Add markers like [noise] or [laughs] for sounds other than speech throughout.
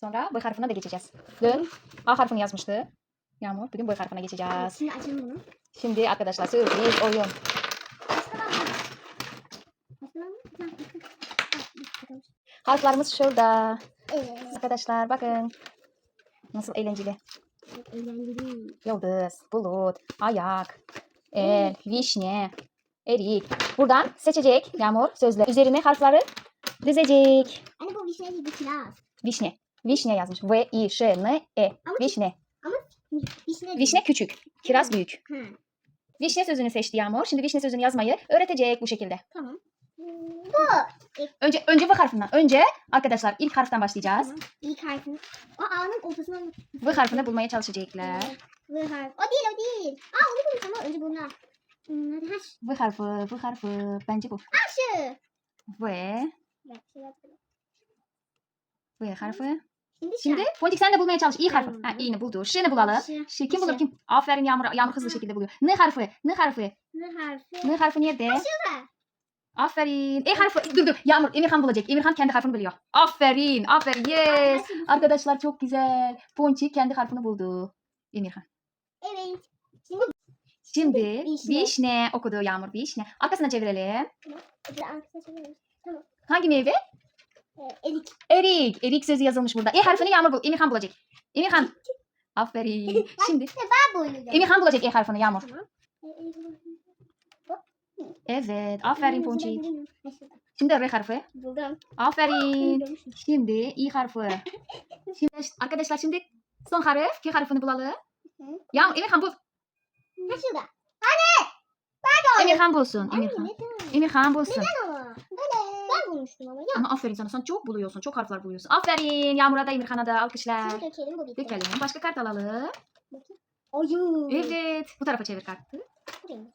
Sonra B harfine de geçeceğiz. Dün A harfini yazmıştı. Yağmur. Bugün B harfine geçeceğiz. Şimdi açalım bunu. Şimdi arkadaşlar sürpriz oyun. Harflarımız şurada. Evet. Arkadaşlar bakın. Nasıl eğlenceli. Çok eğlenceli. Yıldız, bulut, ayak, el, vişne, erik. Buradan seçecek Yağmur sözler. Üzerine harfleri dizecek. Anne bu vişne değil bu kiraz. Vişne. Vişne yazmış. V, I, Ş, N, E. Ama- Vişne. Vişne değil. Vişne küçük. Kiraz büyük. Ha, Vişne sözünü seçti Yağmur. Şimdi vişne sözünü yazmayı öğretecek bu şekilde. tamam. Önce önce V harfinden. Önce arkadaşlar ilk harften başlayacağız. Tamam. İlk harfini. O A'nın ortasına V harfini bulmaya çalışacaklar. V harf. O değil o değil. Aa onu bulmuş ama önce bunu. Hmm, hadi haş. V harfi, V harfi. Bence bu. Haşı. V, Bak, şey yapalım. V harfi. Şimdi, Şimdi şarkı. Pontik sen de bulmaya çalış. İ harfi. Tamam. Ha, i'ni buldu. Ş'ni bulalım. Ş, kim bulur Şı. kim? Aferin Yağmur. Yağmur hızlı şekilde buluyor. N harfi. N harfi. N harfi. N harfi nerede? Şurada. Aferin. E harfi. Dur dur. Yağmur Emirhan bulacak. Emirhan kendi harfini biliyor. Aferin. Aferin. Yes. Arkadaşlar çok güzel. Ponçik kendi harfini buldu. Emirhan. Evet. Şimdi Şimdi Vişne. okudu Yağmur vişne. Arkasına çevirelim. arkadaşlar çevirelim. Hangi meyve? Ee, erik. Erik. Erik sözü yazılmış burada. E harfini Yağmur bul. Emirhan bulacak. Emirhan. [laughs] Aferin. Şimdi Ben boyunca. Emirhan bulacak E harfini Yağmur. Tamam. Ee. Evet. Aferin Ponçik. Şimdi R harfi. Buldum. Aferin. Şimdi İ harfi. [laughs] Şimdi arkadaşlar şimdi son harf. K harfini bulalım. Yağmur Emirhan bul. Şurada. Emirhan bulsun. Emirhan. neden? Emirhan bulsun. Ama. Bulmuştum ama. Ya. Ama aferin sana. Sen çok buluyorsun. Çok harfler buluyorsun. Aferin. Yağmur'a da Emirhan'a alkışlar. Şimdi dökelim bu bitti. Dökelim. Başka kart alalım. Oyun. Evet. Bu tarafa çevir kartı. Buraya mı?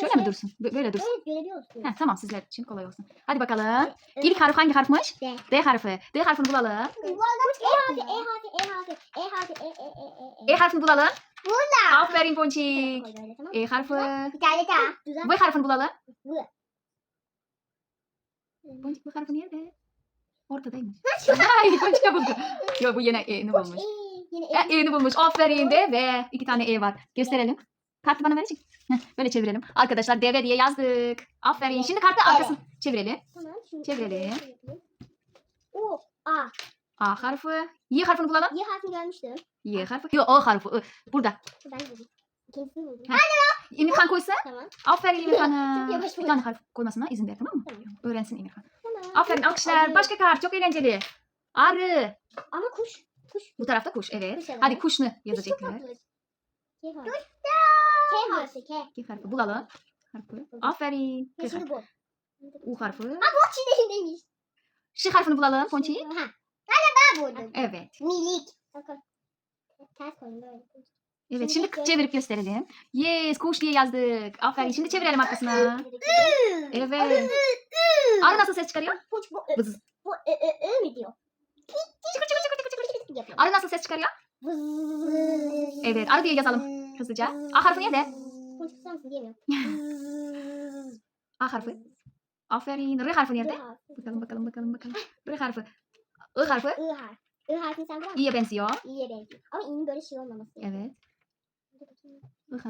Şöyle mi dursun? Bö- Böyle dursun. Evet görebiliyorsun. Heh, tamam sizler için kolay olsun. Hadi bakalım. İlk harf hangi harfmiş? D. D harfi. D harfini bulalım. Bu E harfi, E harfi, E harfi, E harfi, E, E, E, E, E harfini bulalım. Burada. Aferin Ponçik. Koy böyle, tamam. E harfi. Bir tane daha. Güzel. V harfini bulalım. V. Bu harfi nerede? Ortadaymış. Ay Ponçik buldu. Yok bu yine E'ni bulmuş. E, yine E, E. E'ni bulmuş. Aferin de ve iki tane E var. Gösterelim. Kartı bana verecek. Böyle çevirelim. Arkadaşlar DV diye yazdık. Aferin. Şimdi kartı arkasını çevirelim. Tamam. Şimdi Çevirelim. O, A. A harfi. Y harfini bulalım. Y harfini görmüştüm. Y harfi. Yok O harfi. I. Burada. Ben buldum. İkincisini buldum. Ha. Emirhan koysa. Tamam. Aferin Emirhan'a. Çok yavaş Bir tane harf koymasına izin ver tamam mı? Tamam. Öğrensin Emirhan. Tamam. Aferin alkışlar. Arı. Başka kart. Çok eğlenceli. Arı. Ama kuş. Kuş. Bu tarafta kuş. Evet. Kuş. Hadi kuşnu Kuş çok yazacaklar. tatlı. K harfi. K harfi. K. Harfi bulalım. Harfi. Aferin. K Şimdi harfi. bu. U harfi. Bu çiğdeymiş. Ş harfini bulalım Ponçik. Ha. Ben buldum. Evet. Milik. Bakın. Ters koydum böyle. Evet Şimdi şimdi çevirip gösterelim. Yes kuş diye yazdık. Aferin şimdi çevirelim arkasına. Evet. Arı nasıl ses çıkarıyor? Bu, bu, Vız. bu, ö, ö, ö mi diyor? Çıkır çıkır çıkır çıkır çıkır. Yapıyor. Arı nasıl ses çıkarıyor? Evet arı diye yazalım hızlıca. A harfi nerede? Bu çıksam mısın diyemiyorum. [laughs] A harfi. Aferin. R harfi nerede? I harfi. Bakalım bakalım bakalım bakalım. R harfi. I harfi. I harfi. I harfini sen bırak. İ'ye benziyor. İyiye benziyor. Ama i'nin böyle şey olmaması. Evet.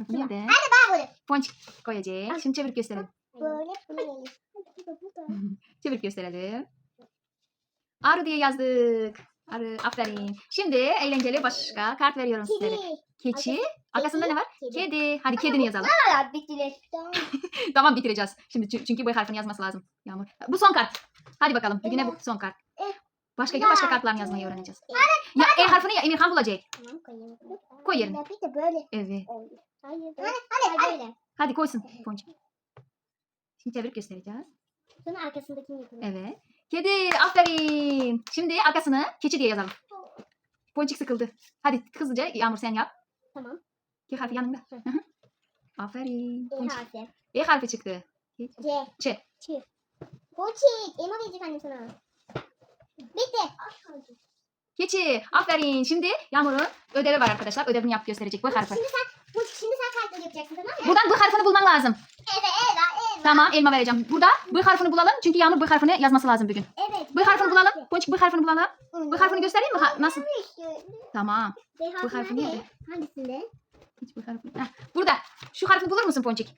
Nerede? Ben böyle. Ponçik koyacak. Şimdi çevirip gösterelim. Böyle. Da. Çevirip gösterelim. Arı diye yazdık. Arı aferin. Şimdi eğlenceli başka kart veriyorum sizlere. Kedi. Keçi. Arkasında ne var? Kedi. Kedi. Hadi kedini yazalım. Hala bittiler. Tamam. tamam bitireceğiz. Şimdi çü- çünkü bu harfini yazması lazım. Yağmur. Bu son kart. Hadi bakalım. Bugüne bu son kart. Başka gün başka kartlarını yazmayı öğreneceğiz. E harfini ya Emirhan bulacak. Tamam koyayım. Koy yerine. Ya Bir de böyle Evet. oldu. Hayır. Hadi hadi hadi. Böyle. Hadi koysun Ponçik. Şimdi çevirip göstereceğiz. Sonra arkasındakini yapalım. Evet. Kedi. Aferin. Şimdi arkasını keçi diye yazalım. Ponçik sıkıldı. Hadi hızlıca Yağmur sen yap. Tamam. K harfi yanında. Hı. Aferin. E Ponçik. harfi. E harfi çıktı. C. Ç. Ç. Poçik. Elma verecek annem sana. Bitti. Keçi. Aferin. Şimdi Yağmur'un ödevi var arkadaşlar. Ödevini yap gösterecek bu harfi. Şimdi sen bu şimdi sen kartları yapacaksın tamam mı? Buradan bu harfini bulman lazım. Evet evet Tamam elma vereceğim. Burada bu harfini bulalım. Çünkü Yağmur bu harfini yazması lazım bugün. Evet. Bu harfini bulalım. Ponçik bu harfini bulalım. Bu harfini göstereyim mi? Ha- nasıl? Tamam. B Bu harfi harfi nerede? Hangisinde? Hiç bu harfi. Heh, burada. Şu harfini bulur musun Ponçik?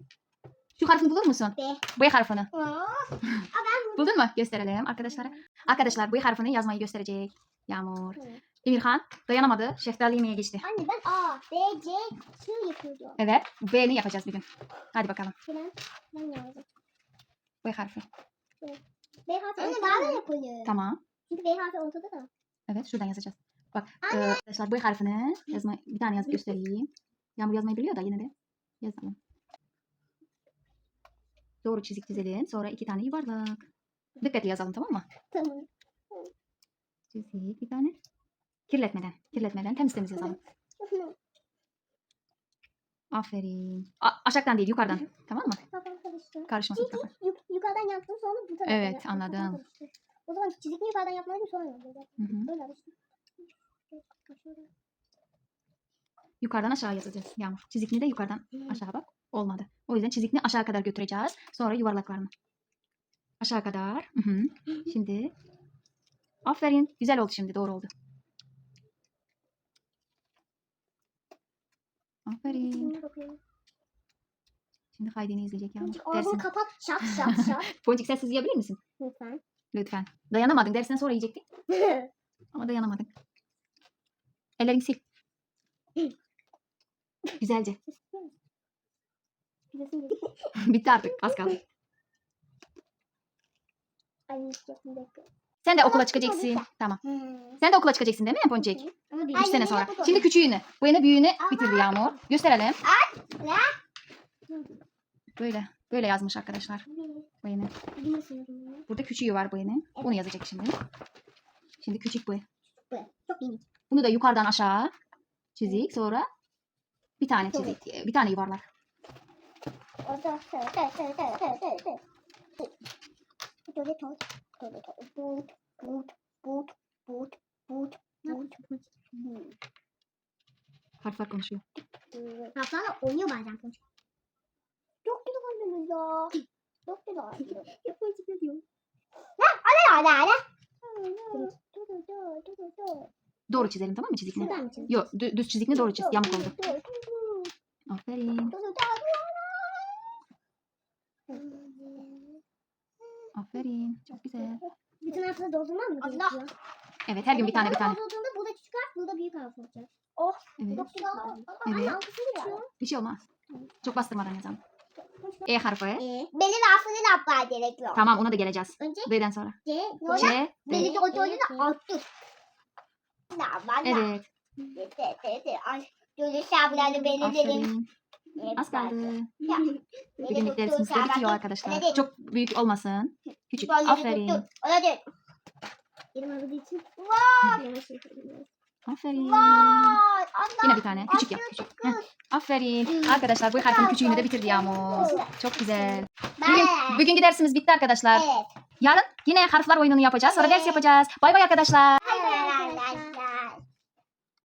Şu harfini bulur musun? B. Bu harfini. [laughs] Buldun mu? Gösterelim arkadaşlara. Arkadaşlar bu harfini yazmayı gösterecek. Yağmur. Emirhan dayanamadı. Şeftali yemeye geçti. Anne ben A, B, C, Q yapıyordum. Evet. B'ni yapacağız bugün. Hadi bakalım. Ben yazdım. B harfi. B harfi Anne daha da yapılıyor. Tamam. Çünkü B harfi ortada da. Evet şuradan yazacağız. Bak e, arkadaşlar bu harfini yazma, bir tane yazıp göstereyim. Yağmur yazmayı biliyor da yine de yazalım. Doğru çizik çizelim. Sonra iki tane yuvarlak. Dikkatli yazalım tamam mı? Tamam. Çizik bir tane. Kirletmeden. Kirletmeden temiz temiz yazalım. Aferin. A- aşağıdan değil yukarıdan. Tamam mı? Karışmasın kafa. yuk- yukarıdan yaptım sonra bu tarafa Evet, yaptım. anladım. O zaman çizikli yukarıdan yapmalıyım sonra yapacağım. Alıştım. Yukarıdan aşağı yazacağız. Yağmur. Çizikini de yukarıdan aşağı bak. Olmadı. O yüzden çizikini aşağı kadar götüreceğiz. Sonra yuvarlaklarını. Aşağı kadar. Hı hı. Şimdi. Aferin. Güzel oldu şimdi. Doğru oldu. Aferin. Şimdi Haydi'ni izleyecek. Çünkü ağzını kapat. Şat [laughs] şat şat. Boncuk sessiz yiyebilir misin? Lütfen. Lütfen. Dayanamadın. Dersinden sonra yiyecektik. [laughs] Ama dayanamadın. Ellerini sil. [laughs] Güzelce. Bitti artık. Az kaldı. Ay bir dakika. Sen de okula çıkacaksın. Tamam. Hmm. Sen de okula çıkacaksın değil mi bir Üç sene sonra. Şimdi küçüğünü. Bu yine büyüğünü bitirdi Yağmur. Gösterelim. Böyle. Böyle yazmış arkadaşlar. Bu yazılıyor? Burada küçüğü var bu yine. Bunu yazacak şimdi. Şimdi küçük bu. Bunu da yukarıdan aşağı çizik. Sonra bir tane çizik. Bir tane yuvarlak. Tö. But but but but but but. Hmm. Harfler konuşuyor. Harflerle oynuyor bazen konuşuyor. Çok güzel oynuyoruz ya. Çok güzel oynuyor. Yapıcı ne diyor? Ne? Ala ala ala. Doğru çizelim tamam mı mı çizeceğiz? Yok dü- düz çizikini doğru çiz. Yamuk oldu. Aferin. Aferin. Çok güzel. Bütün harfleri doldurmam mı gerekiyor? Evet her gün bir tane bir tane. Doldurduğunda burada küçük harf, burada büyük harf olacak. Evet. Çok güzel. Evet. Altısını geçiyor. Bir şey olmaz. Çok bastırmadan yazalım. E harfi. Ee, belin harfini yapmaya gerekiyor. Tamam ona da geleceğiz. Önce B'den sonra. C, C. C, D. beli doldurdu da attı. Ne var ya? Evet. De, de, de, de. Ay, Böyle şablarını belirlerim. Aferin. Az kaldı. Bugünlük dersimiz de bitiyor arkadaşlar. Çok büyük olmasın. Küçük. Aferin. için. Aferin. Yine bir tane. Küçük yap. Küçük. Heh. Aferin. Arkadaşlar bu harfin küçüğünü de bitirdi Yağmur. Çok güzel. Bugün, bugünkü dersimiz bitti arkadaşlar. Evet. Yarın yine harfler oyununu yapacağız. Sonra ders yapacağız. Bay bay arkadaşlar.